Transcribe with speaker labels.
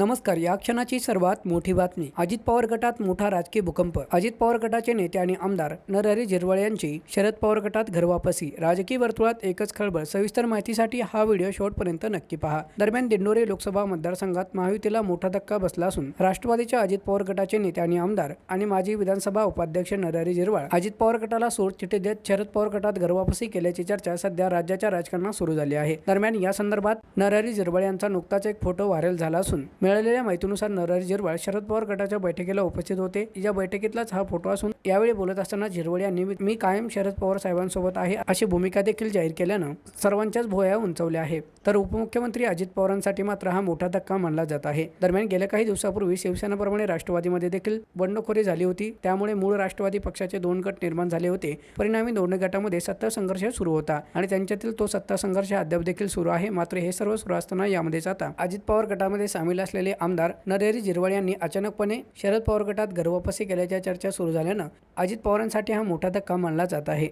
Speaker 1: नमस्कार या क्षणाची सर्वात मोठी बातमी. अजित पवार गटात मोठा राजकीय भूकंप. अजित पवार गटाचे नेते आणि आमदार नरहरी झिरवळ यांची शरद पवार गटात घरवापसी राजकीय वर्तुळात एकच खळबळ. सविस्तर माहितीसाठी हा व्हिडिओ शेवटपर्यंत नक्की पहा. दरम्यान दिंडोरे लोकसभा मतदारसंघात महायुतीला मोठा धक्का बसला असून राष्ट्रवादीच्या अजित पवार गटाचे नेते आणि आमदार आणि माजी विधानसभा उपाध्यक्ष नरहरी झिरवाळ अजित पवार गटाला सोडचिठ्ठी देत शरद पवार गटात घरवापसी केल्याची चर्चा सध्या राज्याच्या राजकारणात सुरू झाली आहे. दरम्यान या संदर्भात नरहरी झिरवळ यांचा नुकताच एक फोटो व्हायरल झाला असून मिळालेल्या माहितीनुसार नरहरी झिरवाळ शरद पवार गटाच्या बैठकीला उपस्थित होते. या बैठकीतलाच हा फोटो असून यावेळी बोलत असताना झिरवळ यांनी मी कायम शरद पवार साहेबांसोबत आहे अशी भूमिका देखील जाहीर केल्यानं सर्वांच्याच भोया उंचवल्या आहे तर उपमुख्यमंत्री अजित पवारांसाठी मात्र हा मोठा धक्का मानला जात आहे. दरम्यान गेल्या काही दिवसापूर्वी शिवसेनाप्रमाणे राष्ट्रवादीमध्ये देखील बंडखोरी झाली होती. त्यामुळे मूळ राष्ट्रवादी पक्षाचे दोन गट निर्माण झाले होते. परिणामी दोन्ही गटामध्ये सत्ता संघर्ष सुरू होता आणि त्यांच्यातील तो सत्ता संघर्ष अद्याप देखील सुरू आहे. मात्र हे सर्व सुरू असताना यामध्येच आता अजित पवार गटामध्ये सामील असलेले आमदार नरहरी झिरवळ यांनी अचानकपणे शरद पवार गटात गर्भवापसी केल्याच्या चर्चा सुरू झाल्यानं अजित पवारांसाठी हा मोठा धक्का मानला जात आहे.